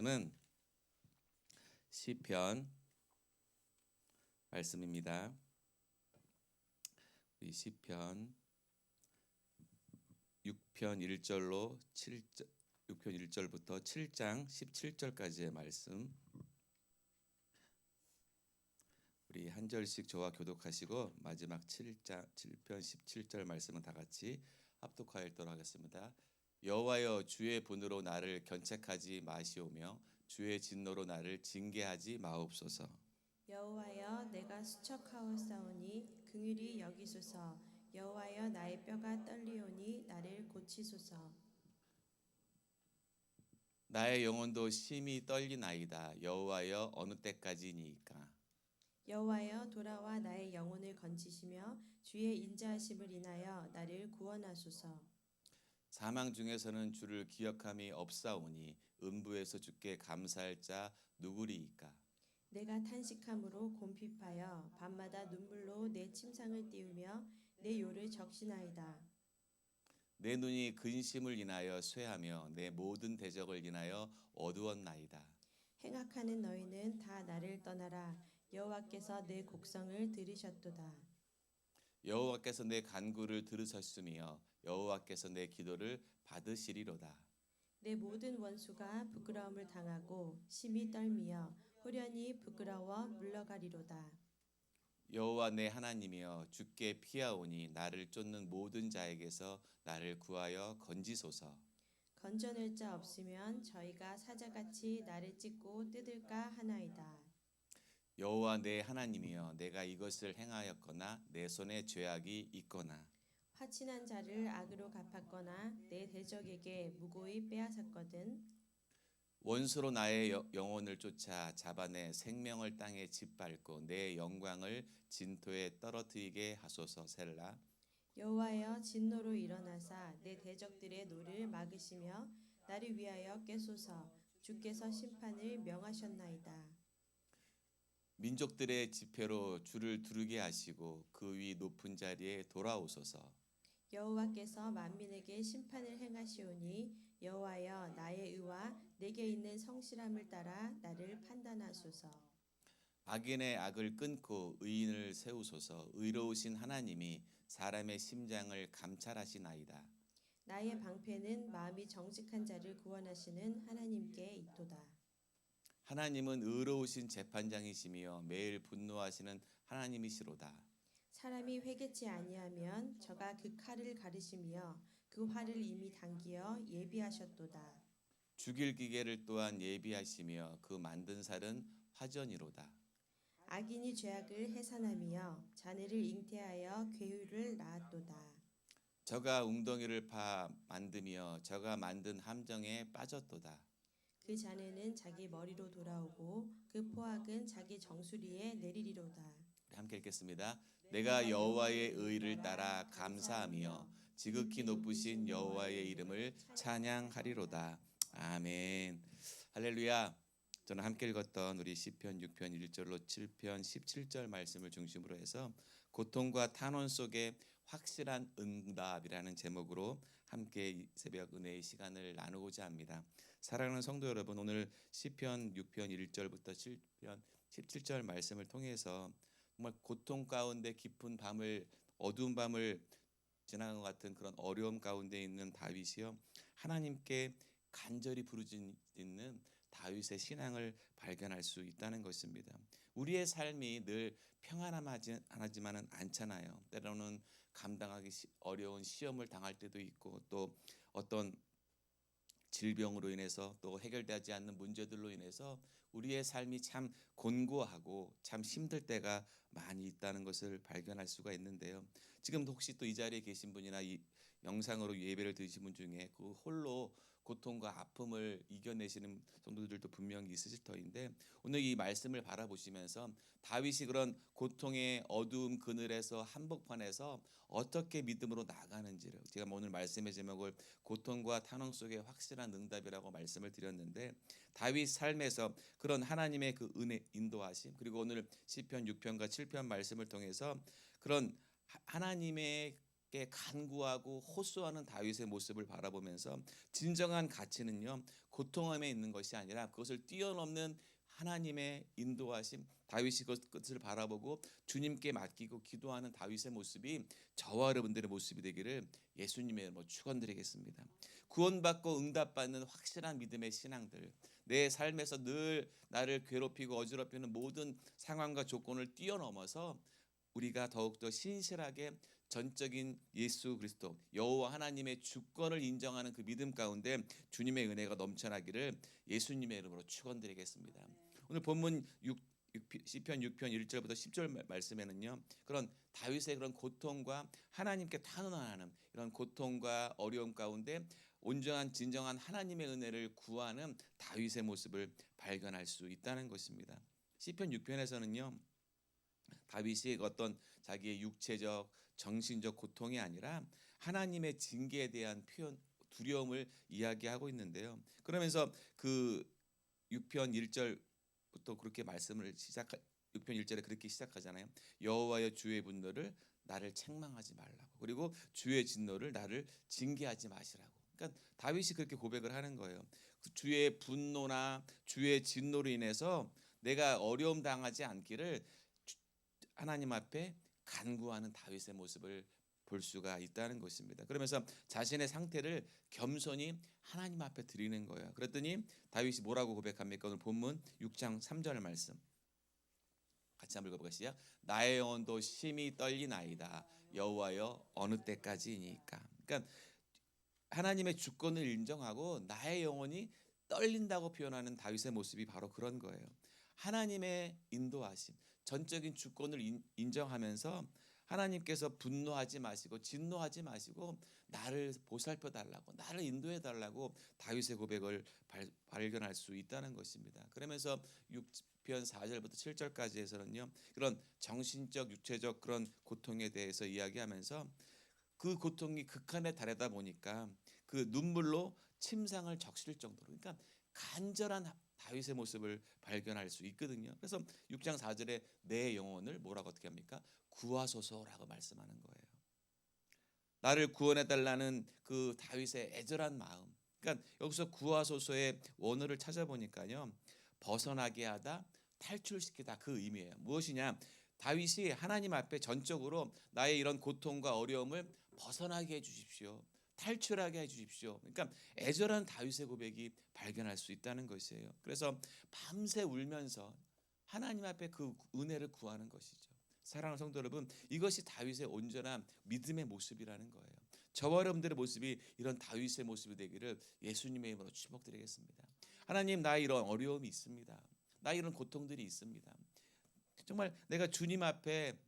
는 시편 말씀입니다. 우리 시편 6편 1절로 7절 6편 1절부터 7장 17절까지의 말씀 우리 한 절씩 저와 교독하시고 마지막 7장 7편 17절 말씀은 다 같이 합독하여 읽도록 하겠습니다. 여호와여 주의 분으로 나를 견책하지 마시오며 주의 진노로 나를 징계하지 마옵소서. 여호와여 내가 수척하오사오니 긍휼히 여기소서 여호와여 나의 뼈가 떨리오니 나를 고치소서 나의 영혼도 심히 떨리나이다. 여호와여 어느 때까지니이까? 여호와여 돌아와 나의 영혼을 건지시며 주의 인자하심을 인하여 나를 구원하소서 사망 중에서는 주를 기억함이 없사오니 음부에서 주께 감사할 자 누구리이까? 내가 탄식함으로 곰핍하여 밤마다 눈물로 내 침상을 띄우며 내 요를 적시나이다 내 눈이 근심을 인하여 쇠하며 내 모든 대적을 인하여 어두웠나이다. 행악하는 너희는 다 나를 떠나라 여호와께서 내 곡성을 들으셨도다 여호와께서 내 간구를 들으셨으며 여호와께서 내 기도를 받으시리로다. 내 모든 원수가 부끄러움을 당하고 심히 떨미어 호련히 부끄러워 물러가리로다. 여호와 내 하나님이여 주께 피하오니 나를 쫓는 모든 자에게서 나를 구하여 건지소서. 건져낼 자 없으면 저희가 사자같이 나를 찢고 뜯을까 하나이다. 여호와 내 하나님이여 내가 이것을 행하였거나 내 손에 죄악이 있거나 화친한 자를 악으로 갚았거나 내 대적에게 무고히 빼앗았거든. 원수로 나의 여- 영혼을 쫓아 잡아내 생명을 땅에 짓밟고 내 영광을 진토에 떨어뜨리게 하소서 셀라. 여호와여 진노로 일어나사 내 대적들의 노를 막으시며 나를 위하여 깨소서. 주께서 심판을 명하셨나이다. 민족들의 지폐로 주를 두르게 하시고 그 위 높은 자리에 돌아오소서 여호와께서 만민에게 심판을 행하시오니 여호와여 나의 의와 내게 있는 성실함을 따라 나를 판단하소서. 악인의 악을 끊고 의인을 세우소서 의로우신 하나님이 사람의 심장을 감찰하시나이다 나의 방패는 마음이 정직한 자를 구원하시는 하나님께 있도다. 하나님은 의로우신 재판장이시며 매일 분노하시는 하나님이시로다 사람이 회개치 아니하면 저가 그 칼을 가르시며 그 활을 이미 당기어 예비하셨도다. 죽일 기계를 또한 예비하시며 그 만든 살은 화전이로다 악인이 죄악을 해산하며 자네를 잉태하여 괴유를 낳았도다. 저가 웅덩이를 파 만드며 저가 만든 함정에 빠졌도다. 그 자네는 자기 머리로 돌아오고 그 포악은 자기 정수리에 내리리로다. 우리 함께 읽겠습니다. 내가 여호와의 의를 따라 감사하며 지극히 높으신 여호와의 이름을 찬양하리로다. 아멘. 할렐루야. 저는 함께 읽었던 우리 시편 6편 1절로 7편 17절 말씀을 중심으로 해서 고통과 탄원 속에 확실한 응답이라는 제목으로 함께 이 새벽 은혜의 시간을 나누고자 합니다. 사랑하는 성도 여러분, 오늘 시편 6편 1절부터 7편 17절 말씀을 통해서 정말 고통 가운데 깊은 밤을 어두운 밤을 지나간 것 같은 그런 어려움 가운데 있는 다윗이요 하나님께 간절히 부르짖는 다윗의 신앙을 발견할 수 있다는 것입니다. 우리의 삶이 늘 평안하지만은 않잖아요. 때로는 감당하기 시- 어려운 시험을 당할 때도 있고 또 어떤 질병으로 인해서 또 해결되지 않는 문제들로 인해서 우리의 삶이 참 곤고하고 참 힘들 때가 많이 있다는 것을 발견할 수가 있는데요. 지금 혹시 또 이 자리에 계신 분이나 이 영상으로 예배를 드리신 분 중에 그 홀로 고통과 아픔을 이겨내시는 성도들도 분명히 있으실 터인데 오늘 이 말씀을 바라보시면서 다윗이 그런 고통의 어두움 그늘에서 한복판에서 어떻게 믿음으로 나가는지를 제가 오늘 말씀의 제목을 고통과 탄원 속의 확실한 응답이라고 말씀을 드렸는데 다윗 삶에서 그런 하나님의 그 은혜 인도하심 그리고 오늘 시편 6편과 7편 말씀을 통해서 그런 하- 하나님의 께 간구하고 호소하는 다윗의 모습을 바라보면서 진정한 가치는요 고통함에 있는 것이 아니라 그것을 뛰어넘는 하나님의 인도하심 다윗이 그것을 바라보고 주님께 맡기고 기도하는 다윗의 모습이 저와 여러분들의 모습이 되기를 예수님의 이름으로 축원드리겠습니다. 구원받고 응답받는 확실한 믿음의 신앙들 내 삶에서 늘 나를 괴롭히고 어지럽히는 모든 상황과 조건을 뛰어넘어서 우리가 더욱더 신실하게 전적인 예수 그리스도 여호와 하나님의 주권을 인정하는 그 믿음 가운데 주님의 은혜가 넘쳐나기를 예수님의 이름으로 축원드리겠습니다. 오늘 본문 6 시편 6편 1절부터 10절 말씀에는요. 그런 다윗의 그런 고통과 하나님께 탄원하는 이런 고통과 어려움 가운데 온전한 진정한 하나님의 은혜를 구하는 다윗의 모습을 발견할 수 있다는 것입니다. 시편 6편에서는요. 다윗이 어떤 자기의 육체적 정신적 고통이 아니라 하나님의 징계에 대한 표현 두려움을 이야기하고 있는데요. 그러면서 그 6편 1절부터 그렇게 말씀을 시작 6편 1절에 그렇게 시작하잖아요. 여호와여 주의 분노를 나를 책망하지 말라고. 그리고 주의 진노를 나를 징계하지 마시라고. 그러니까 다윗이 그렇게 고백을 하는 거예요. 그 주의 분노나 주의 진노로 인해서 내가 어려움 당하지 않기를 주- 하나님 앞에 간구하는 다윗의 모습을 볼 수가 있다는 것입니다. 그러면서 자신의 상태를 겸손히 하나님 앞에 드리는 거예요. 그랬더니 다윗이 뭐라고 고백합니까? 오늘 본문 6장 3절 말씀. 같이 한번? 시작. 나의 영혼도 심히 떨리나이다. 여호와여 어느 때까지이니까. 그러니까 하나님의 주권을 인정하고 나의 영혼이 떨린다고 표현하는 다윗의 모습이 바로 그런 거예요. 하나님의 인도하심, 전적인 주권을 인, 인정하면서 하나님께서 분노하지 마시고 진노하지 마시고 나를 보살펴 달라고 나를 인도해 달라고 다윗의 고백을 발, 발견할 수 있다는 것입니다. 그러면서 6편 4절부터 7절까지에서는요. 그런 정신적 육체적 그런 고통에 대해서 이야기하면서 그 고통이 극한에 달하다 보니까 그 눈물로 침상을 적실 정도로 그러니까 간절한 다윗의 모습을 발견할 수 있거든요. 그래서 6장 4절에 내 영혼을 뭐라고 어떻게 합니까? 구하소서라고 말씀하는 거예요. 나를 구원해 달라는 그 다윗의 애절한 마음. 그러니까 여기서 구하소서의 원어를 찾아보니까요. 벗어나게 하다, 탈출시키다 그 의미예요. 무엇이냐? 다윗이 하나님 앞에 전적으로 나의 이런 고통과 어려움을 벗어나게 해 주십시오. 탈출하게 해 주십시오. 그러니까 애절한 다윗의 고백이 발견할 수 있다는 것이에요. 그래서 밤새 울면서 하나님 앞에 그 은혜를 구하는 것이죠. 사랑하는 성도 여러분, 이것이 다윗의 온전한 믿음의 모습이라는 거예요. 저와 여러분들의 모습이 이런 다윗의 모습이 되기를 예수님의 이름으로 축복드리겠습니다. 하나님, 나 이런 어려움이 있습니다. 나 이런 고통들이 있습니다. 정말 내가 주님 앞에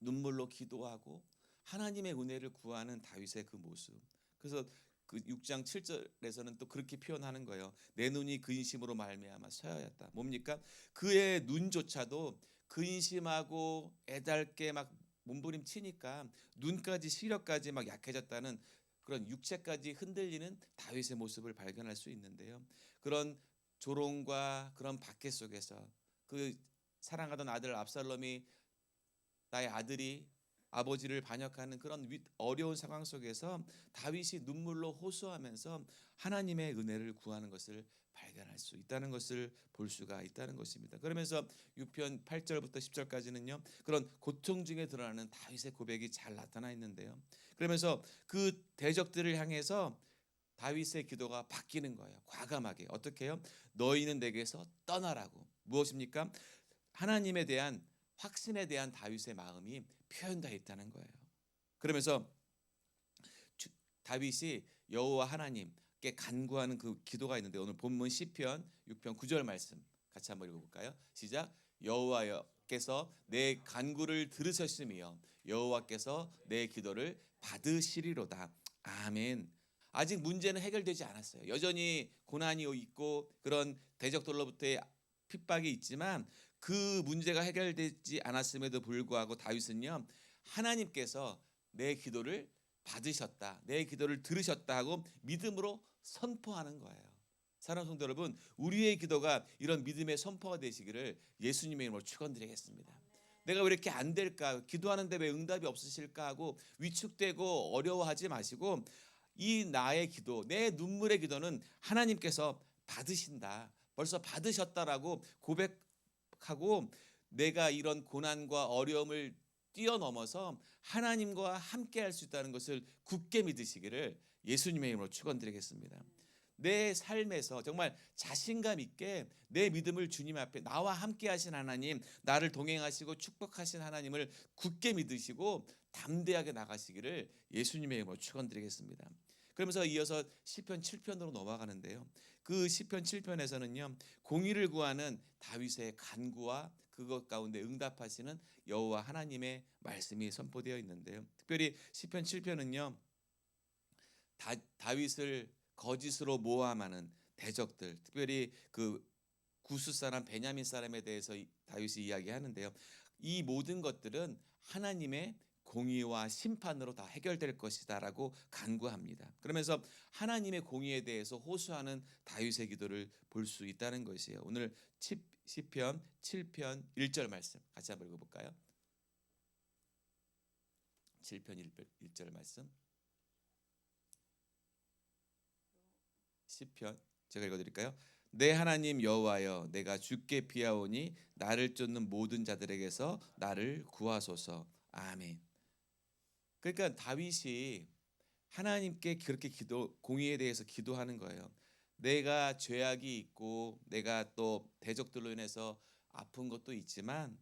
눈물로 기도하고 하나님의 은혜를 구하는 다윗의 그 모습. 그래서 그 6장 7절에서는 또 그렇게 표현하는 거예요. 내 눈이 근심으로 말미암아 쇠하였다. 뭡니까? 그의 눈조차도 근심하고 애달게 막 몸부림치니까 눈까지 시력까지 막 약해졌다는 그런 육체까지 흔들리는 다윗의 모습을 발견할 수 있는데요. 그런 조롱과 그런 박해 속에서 그 사랑하던 아들 압살롬이 나의 아들이 아버지를 반역하는 그런 위- 어려운 상황 속에서 다윗이 눈물로 호소하면서 하나님의 은혜를 구하는 것을 발견할 수 있다는 것을 볼 수가 있다는 것입니다. 그러면서 6편 8절부터 10절까지는요. 그런 고통 중에 드러나는 다윗의 고백이 잘 나타나 있는데요. 그러면서 그 대적들을 향해서 다윗의 기도가 바뀌는 거예요. 과감하게 어떻게 해요? 너희는 내게서 떠나라고. 무엇입니까? 하나님에 대한 확신에 대한 다윗의 마음이 표현되어 있다는 거예요. 그러면서 주- 다윗이 여호와 하나님께 간구하는 그 기도가 있는데 오늘 본문 시편 6편 9절 말씀 같이 한번 읽어볼까요? 시작 여호와께서 내 간구를 들으셨으며 여호와께서 내 기도를 받으시리로다. 아멘. 아직 문제는 해결되지 않았어요. 여전히 고난이 있고 그런 대적들로부터의 핍박이 있지만 그 문제가 해결되지 않았음에도 불구하고 다윗은요 하나님께서 내 기도를 받으셨다, 내 기도를 들으셨다 하고 믿음으로 선포하는 거예요. 사랑하는 성도 여러분, 우리의 기도가 이런 믿음의 선포가 되시기를 예수님의 이름으로 축원드리겠습니다. 내가 왜 이렇게 안 될까? 기도하는데 왜 응답이 없으실까 하고 위축되고 어려워하지 마시고 이 나의 기도, 내 눈물의 기도는 하나님께서 받으신다. 벌써 받으셨다라고 고백 하고 내가 이런 고난과 어려움을 뛰어넘어서 하나님과 함께 할 수 있다는 것을 굳게 믿으시기를 예수님의 이름으로 축원드리겠습니다. 내 삶에서 정말 자신감 있게 내 믿음을 주님 앞에 나와 함께 하신 하나님, 나를 동행하시고 축복하신 하나님을 굳게 믿으시고 담대하게 나가시기를 예수님의 이름으로 축원드리겠습니다. 그러면서 이어서 시편 7편으로 넘어가는데요. 그 시편 7편에서는요. 공의를 구하는 다윗의 간구와 그것 가운데 응답하시는 여호와 하나님의 말씀이 선포되어 있는데요. 특별히 시편 7편은요. 다, 다윗을 거짓으로 모함하는 대적들, 특별히 그 구스 사람 베냐민 사람에 대해서 이- 다윗이 이야기하는데요. 이 모든 것들은 하나님의 공의와 심판으로 다 해결될 것이다라고 간구합니다. 그러면서 하나님의 공의에 대해서 호소하는 다윗의 기도를 볼 수 있다는 것이에요. 오늘 시- 시편 7편 1절 말씀 같이 한번 읽어 볼까요? 7편 1절 말씀. 시편 제가 읽어 드릴까요? 내 하나님 여호와여 내가 주께 피하오니 나를 쫓는 모든 자들에게서 나를 구하소서 아멘. 그러니까 다윗이 하나님께 그렇게 기도 공의에 대해서 기도하는 거예요. 내가 죄악이 있고 내가 또 대적들로 인해서 아픈 것도 있지만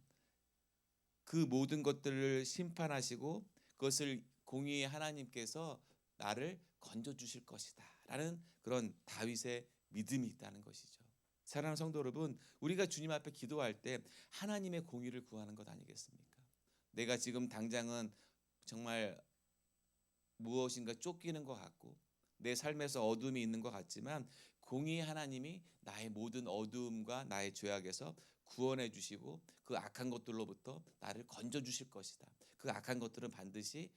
그 모든 것들을 심판하시고 그것을 공의의 하나님께서 나를 건져 주실 것이다라는 그런 다윗의 믿음이 있다는 것이죠. 사랑하는 성도 여러분, 우리가 주님 앞에 기도할 때 하나님의 공의를 구하는 것 아니겠습니까? 내가 지금 당장은 정말 무엇인가 쫓기는 것 같고 내 삶에서 어둠이 있는 것 같지만 공의 하나님이 나의 모든 어두움과 나의 죄악에서 구원해 주시고 그 악한 것들로부터 나를 건져 주실 것이다. 그 악한 것들은 반드시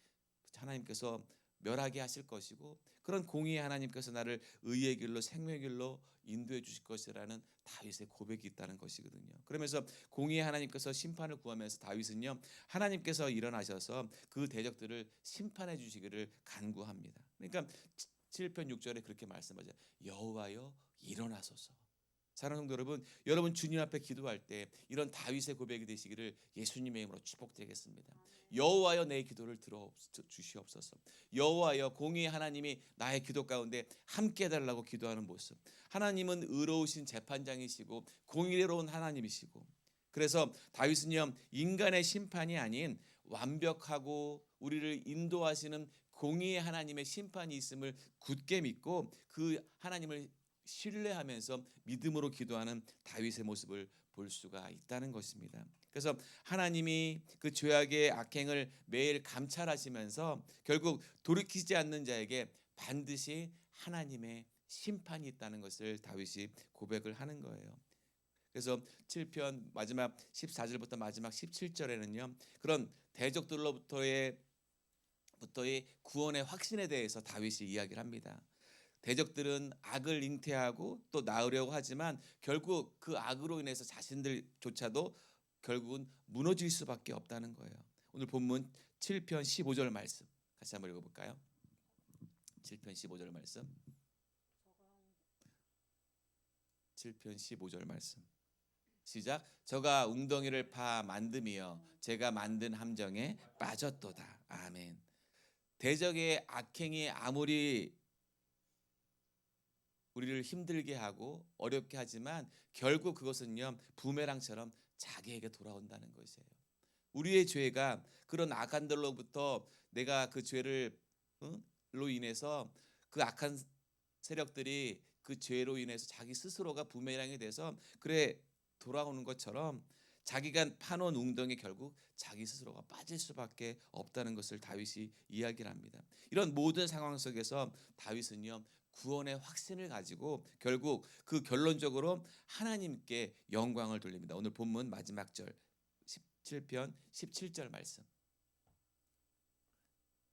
하나님께서 멸하게 하실 것이고 그런 공의의 하나님께서 나를 의의 길로 생명의 길로 인도해 주실 것이라는 다윗의 고백이 있다는 것이거든요. 그러면서 공의의 하나님께서 심판을 구하면서 다윗은요 하나님께서 일어나셔서 그 대적들을 심판해 주시기를 간구합니다. 그러니까 7편 6절에 그렇게 말씀하죠. 여호와여 일어나소서. 사랑하는 성도 여러분, 여러분 주님 앞에 기도할 때 이런 다윗의 고백이 되시기를 예수님의 이름으로 축복드리겠습니다. 여호와여 내 기도를 들어 주시옵소서. 여호와여 공의의 하나님이 나의 기도 가운데 함께 해달라고 기도하는 모습. 하나님은 의로우신 재판장이시고 공의로운 하나님이시고 그래서 다윗은요 인간의 심판이 아닌 완벽하고 우리를 인도하시는 공의의 하나님의 심판이 있음을 굳게 믿고 그 하나님을 신뢰하면서 믿음으로 기도하는 다윗의 모습을 볼 수가 있다는 것입니다. 그래서 하나님이 그 죄악의 악행을 매일 감찰하시면서 결국 돌이키지 않는 자에게 반드시 하나님의 심판이 있다는 것을 다윗이 고백을 하는 거예요. 그래서 7편 마지막 14절부터 마지막 17절에는요. 그런 대적들로부터의 부터의 구원의 확신에 대해서 다윗이 이야기를 합니다. 대적들은 악을 잉태하고 또 낳으려고 하지만 결국 그 악으로 인해서 자신들조차도 결국은 무너질 수밖에 없다는 거예요. 오늘 본문 7편 15절 말씀 같이 한번 읽어볼까요? 7편 15절 말씀. 7편 15절 말씀. 시작. 저가 웅덩이를 파 만듦이여 제가 만든 함정에 빠졌도다. 아멘. 대적의 악행이 아무리 우리를 힘들게 하고 어렵게 하지만 결국 그것은요 부메랑처럼 자기에게 돌아온다는 것이에요. 우리의 죄가 그런 악한 들로부터 내가 그 죄를 응? 로 인해서 그 악한 세력들이 그 죄로 인해서 자기 스스로가 부메랑이 돼서 그래 돌아오는 것처럼 자기가 파놓은 웅덩이 결국 자기 스스로가 빠질 수밖에 없다는 것을 다윗이 이야기를 합니다. 이런 모든 상황 속에서 다윗은요 구원의 확신을 가지고 결국 그 결론적으로 하나님께 영광을 돌립니다. 오늘 본문 마지막 절 17편 17절 말씀.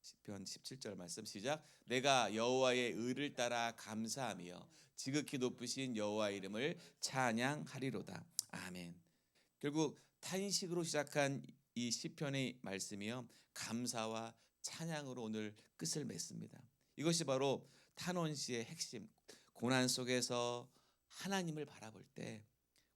10편 17절 말씀 시작. 내가 여호와의 의를 따라 감사하며 지극히 높으신 여호와 이름을 찬양하리로다. 아멘. 결국 탄식으로 시작한 이 시편의 말씀이요 감사와 찬양으로 오늘 끝을 맺습니다. 이것이 바로 탄원 씨의 핵심 고난 속에서 하나님을 바라볼 때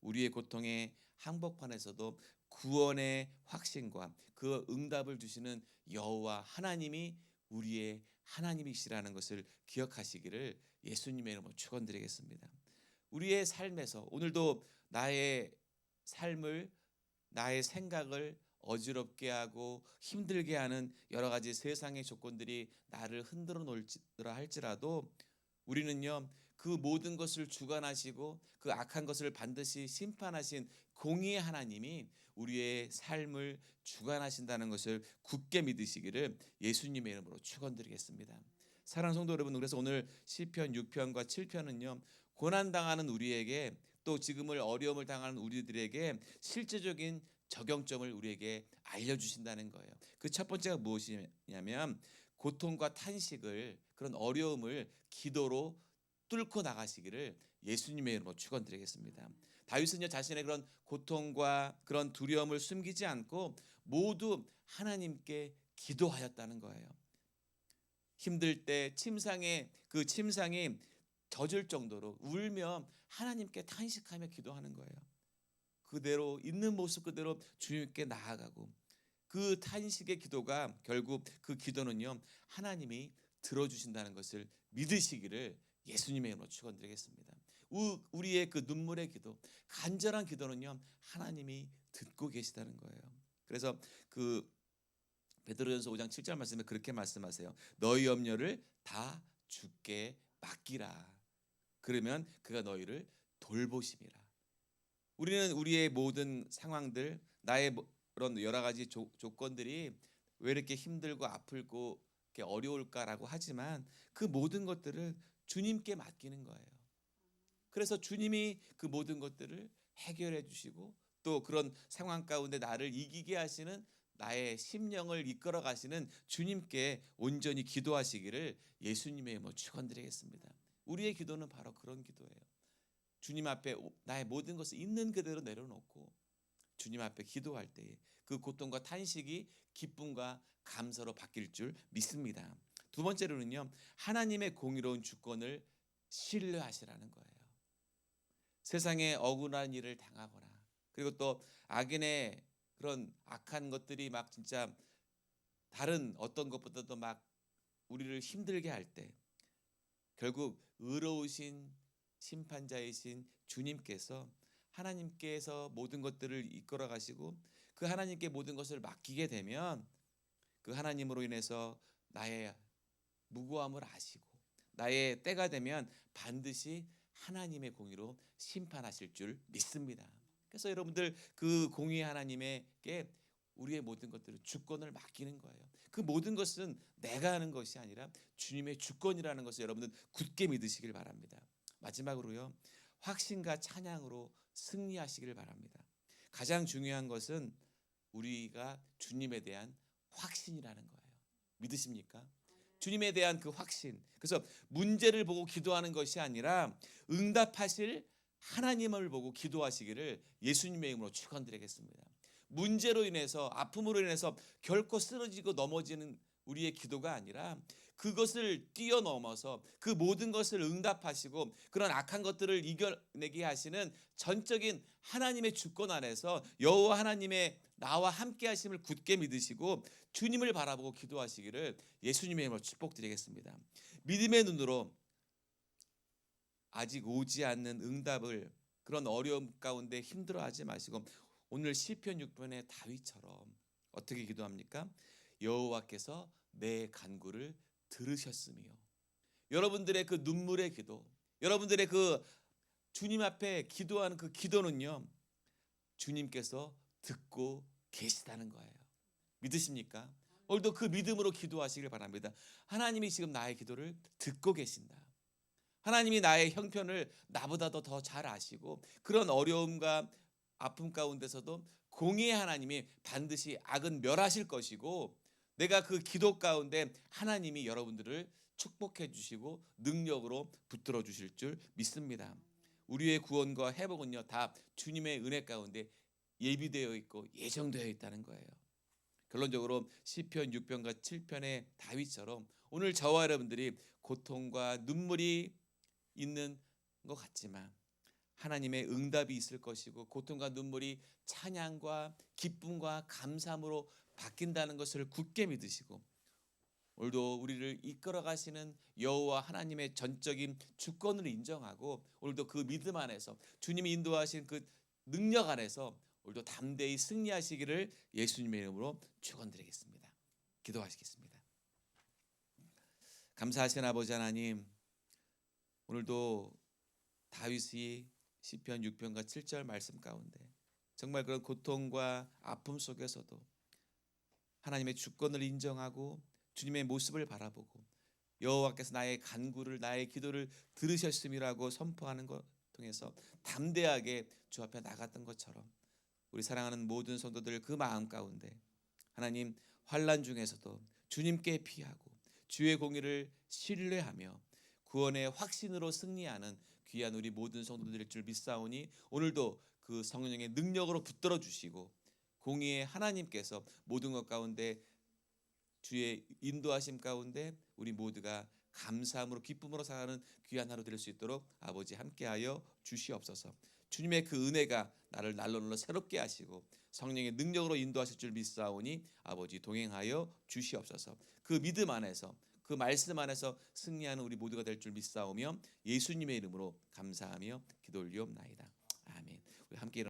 우리의 고통의 항복판에서도 구원의 확신과 그 응답을 주시는 여호와 하나님이 우리의 하나님이시라는 것을 기억하시기를 예수님의 이름으로 축원드리겠습니다. 우리의 삶에서 오늘도 나의 삶을 나의 생각을 어지럽게 하고 힘들게 하는 여러 가지 세상의 조건들이 나를 흔들어 놓을지라 할지라도 우리는요 그 모든 것을 주관하시고 그 악한 것을 반드시 심판하신 공의의 하나님이 우리의 삶을 주관하신다는 것을 굳게 믿으시기를 예수님의 이름으로 축원드리겠습니다. 사랑하는 성도 여러분, 그래서 오늘 시편 6편과 7편은요 고난 당하는 우리에게 또 지금을 어려움을 당하는 우리들에게 실제적인 적용점을 우리에게 알려주신다는 거예요. 그 첫 번째가 무엇이냐면 고통과 탄식을 그런 어려움을 기도로 뚫고 나가시기를 예수님의 이름으로 축원드리겠습니다. 다윗은요 자신의 그런 고통과 그런 두려움을 숨기지 않고 모두 하나님께 기도하였다는 거예요. 힘들 때 침상에 그 침상이 젖을 정도로 울며 하나님께 탄식하며 기도하는 거예요. 그대로 있는 모습 그대로 주님께 나아가고 그 탄식의 기도가 결국 그 기도는요 하나님이 들어주신다는 것을 믿으시기를 예수님의 이름으로 축원드리겠습니다. 우- 우리의 그 눈물의 기도, 간절한 기도는요 하나님이 듣고 계시다는 거예요. 그래서 그 베드로전서 5장 7절 말씀에 그렇게 말씀하세요. 너희 염려를 다 주께 맡기라. 그러면 그가 너희를 돌보심이라. 우리는 우리의 모든 상황들, 나의 뭐- 그런 여러 가지 조, 조건들이 왜 이렇게 힘들고 아플고 이렇게 어려울까라고 하지만 그 모든 것들을 주님께 맡기는 거예요. 그래서 주님이 그 모든 것들을 해결해 주시고 또 그런 상황 가운데 나를 이기게 하시는 나의 심령을 이끌어 가시는 주님께 온전히 기도하시기를 예수님의 뭐 축원드리겠습니다. 우리의 기도는 바로 그런 기도예요. 주님 앞에 오- 나의 모든 것을 있는 그대로 내려놓고 주님 앞에 기도할 때에 그 고통과 탄식이 기쁨과 감사로 바뀔 줄 믿습니다. 두 번째로는요. 하나님의 공의로운 주권을 신뢰하시라는 거예요. 세상에 억울한 일을 당하거나 그리고 또 악인의 그런 악한 것들이 막 진짜 다른 어떤 것보다도 막 우리를 힘들게 할 때 결국 의로우신 심판자이신 주님께서 하나님께서 모든 것들을 이끌어 가시고 그 하나님께 모든 것을 맡기게 되면 그 하나님으로 인해서 나의 무고함을 아시고 나의 때가 되면 반드시 하나님의 공의로 심판하실 줄 믿습니다. 그래서 여러분들 그 공의 하나님에게 우리의 모든 것들을 주권을 맡기는 거예요. 그 모든 것은 내가 하는 것이 아니라 주님의 주권이라는 것을 여러분들 굳게 믿으시길 바랍니다. 마지막으로요. 확신과 찬양으로 승리하시기를 바랍니다. 가장 중요한 것은 우리가 주님에 대한 확신이라는 거예요. 믿으십니까? 주님에 대한 그 확신. 그래서 문제를 보고 기도하는 것이 아니라 응답하실 하나님을 보고 기도하시기를 예수님의 이름으로 축원드리겠습니다. 문제로 인해서 아픔으로 인해서 결코 쓰러지고 넘어지는 우리의 기도가 아니라 그것을 뛰어넘어서 그 모든 것을 응답하시고 그런 악한 것들을 이겨내게 하시는 전적인 하나님의 주권 안에서 여호와 하나님의 나와 함께 하심을 굳게 믿으시고 주님을 바라보고 기도하시기를 예수님의 이름으로 축복드리겠습니다. 믿음의 눈으로 아직 오지 않는 응답을 그런 어려움 가운데 힘들어하지 마시고 오늘 시편 6편의 다윗처럼 어떻게 기도합니까? 여호와께서 내 간구를 들으셨으며 여러분들의 그 눈물의 기도, 여러분들의 그 주님 앞에 기도하는 그 기도는요. 주님께서 듣고 계시다는 거예요. 믿으십니까? 오늘도 그 믿음으로 기도하시길 바랍니다. 하나님이 지금 나의 기도를 듣고 계신다. 하나님이 나의 형편을 나보다도 더 잘 아시고 그런 어려움과 아픔 가운데서도 공의의 하나님이 반드시 악은 멸하실 것이고 내가 그 기도 가운데 하나님이 여러분들을 축복해 주시고 능력으로 붙들어 주실 줄 믿습니다. 우리의 구원과 회복은요 다 주님의 은혜 가운데 예비되어 있고 예정되어 있다는 거예요. 결론적으로 시편 6편과 7편의 다윗처럼 오늘 저와 여러분들이 고통과 눈물이 있는 것 같지만 하나님의 응답이 있을 것이고 고통과 눈물이 찬양과 기쁨과 감사함으로 바뀐다는 것을 굳게 믿으시고 오늘도 우리를 이끌어 가시는 여호와 하나님의 전적인 주권을 인정하고 오늘도 그 믿음 안에서 주님이 인도하신 그 능력 안에서 오늘도 담대히 승리하시기를 예수님의 이름으로 축원드리겠습니다. 기도하시겠습니다. 감사하신 아버지 하나님 오늘도 다윗이 시편 6편과 7절 말씀 가운데 정말 그런 고통과 아픔 속에서도 하나님의 주권을 인정하고 주님의 모습을 바라보고 여호와께서 나의 간구를 나의 기도를 들으셨음이라고 선포하는 것 통해서 담대하게 주 앞에 나갔던 것처럼 우리 사랑하는 모든 성도들 그 마음 가운데 하나님 환란 중에서도 주님께 피하고 주의 공의를 신뢰하며 구원의 확신으로 승리하는 귀한 우리 모든 성도들일 줄 믿사오니 오늘도 그 성령의 능력으로 붙들어 주시고 공의의 하나님께서 모든 것 가운데 주의 인도하심 가운데 우리 모두가 감사함으로 기쁨으로 살아가는 귀한 하루 될 수 있도록 아버지 함께하여 주시옵소서. 주님의 그 은혜가 나를 날로 날로 새롭게 하시고 성령의 능력으로 인도하실 줄 믿사오니 아버지 동행하여 주시옵소서. 그 믿음 안에서 그 말씀 안에서 승리하는 우리 모두가 될 줄 믿사오며 예수님의 이름으로 감사하며 기도 올리옵나이다. 아멘. 우리 함께